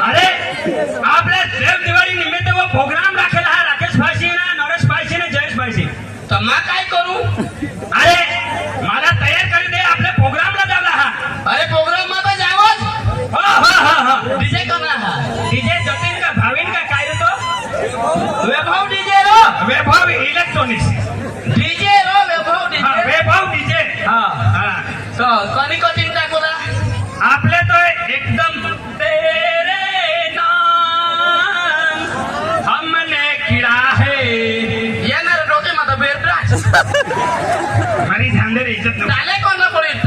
અરે येणार डोके माझा बेड आणि झाले कोणला पळीत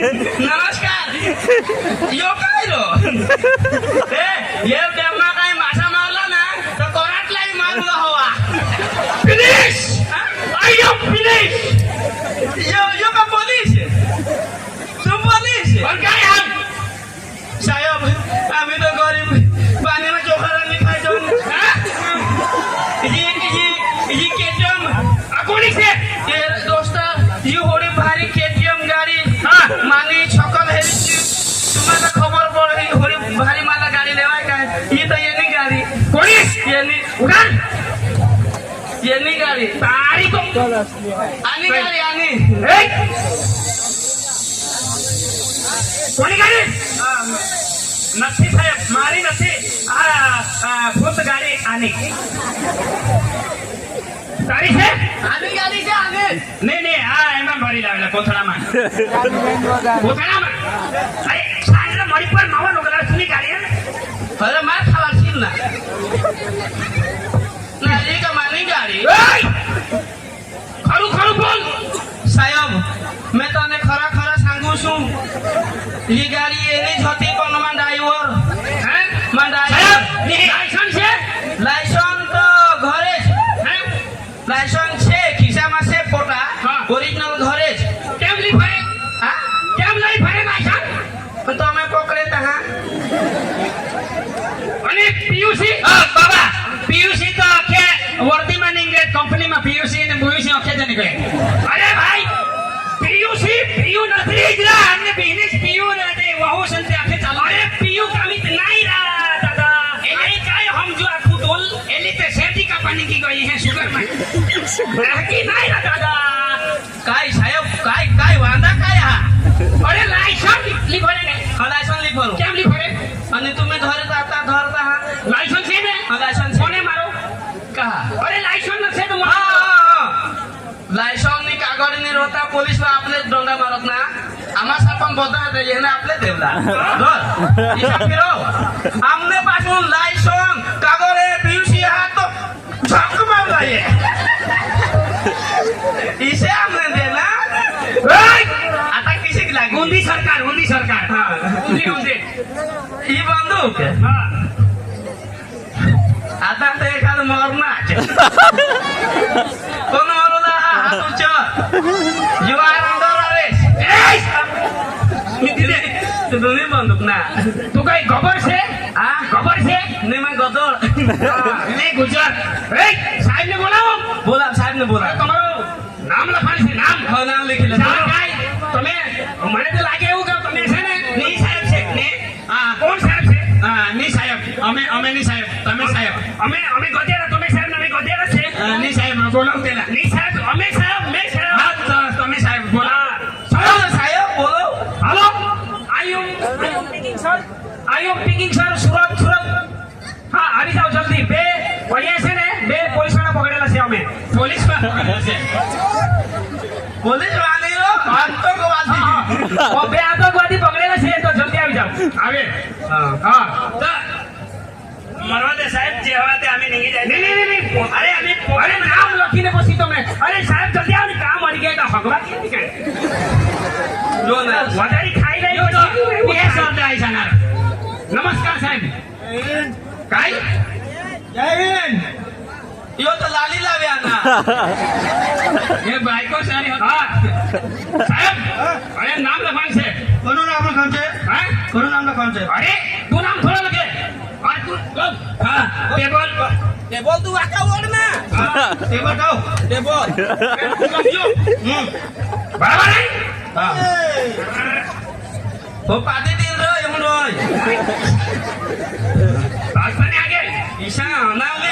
નમસ્કાર યો કાયરો એ ये ડેમમાં કાઈ માછા મારલા ના તો કોરાટ લાઈ મારલો હવા Finish! I am finished! Any ini kali. ગાડી kok તો આની ગાડી આની એ કોની ગાડી. નથી સાહેબ મારી નથી આ ભૂત ગાડી આની તારી છે આની ગાડી છે આની નહીં નહીં આ એમાં ભરી લાવેલા કોથળામાં કોથળામાં અરે સાંજે મારી પર માવા નોકરા સુની ગાડી હે અરે માર ઈ કે માની ગાડી એય! ખરું ખરું બોલ. સાહેબ મેં તને ખરા ખરા सांगू છું. ઈ ગાડી એની જ હતી પણ માં ડ્રાઈવર હે? માં પીયુસી અને આખે જ નીકળે અરે ભાઈ પીયુસી પીયુ નથી જ રા અમને બિઝનેસ પીયુ નથી વહુ સંતે આખે ચાલો. અરે પીયુ કામિત નહીં રા દાદા. એને કાય સમજો આખું ડોલ એલી તે શેરડી કાપવાની કી ગઈ હે સુગરમાં. રાખી નહીં રા દાદા. કાય સાહેબ કાય કાય વાંધા કાય હા અરે લાયસન્સ લીફરે ને લાયસન્સ ફરો કેમ લીફરે અને તમે ધરતા હતા ધરતા હા? લાયસન્સ છે ને? લાયસન્સ देवला मारत ना आम्हा सापान बोधा येते हे आपले देवला आमने पासून लाई सोंग कागरे पिवशी हा तो झक मारला ये इसे आमने देला आता किसी लागू गुंदी सरकार गुंदी सरकार गुंदी गुंदी ही बंदूक आता ते एखादं मरणार कोण मरू हात उच्च તમે મને લાગે એવું કે તમે છે સાહેબ છે હા કોણ સાહેબ છે હા ની સાહેબ અમે અમે ની સાહેબ તમે સાહેબ અમે અમે ગધેરા તમે સાહેબ અમે ગધેરા છે ની સાહેબ બોલાવ પેલા ની સાહેબ અમે સાહેબ પોલીસ વાળી રો આતંકવાદી બે આતંકવાદી પકડેલા છે તો જલ્દી આવી જાવ આવે. હા. હા. તો મરવા દે સાહેબ જે હવા તે અમે નહીં જાય. નહીં નહીં નહીં નહીં. અરે અમે અરે નામ લખીને પછી તમે. અરે સાહેબ જલ્દી આવો ને. કામ અડી ગયા તો કેમ નીકળે જો ને. વધારે ખાઈ હોય તો બે શબ્દ આવી નમસ્કાર સાહેબ. કાઈ? યો તો લાલી લાવ્યા ના એ બાઈકો સારી હા. સાહેબ અરે નામ લખાણ છે. કોનું નામ લખાણ છે? હા? કોનું નામ લખાણ છે? અરે તું નામ થોડા લખે. આ હા ટેબલ ટેબલ તું આખા ઓડ ના ટેબલ ટાવ ટેબલ બરાબર હા. હો પાટી દિલ રો એમ રોય. આગે ઈશા અનાલે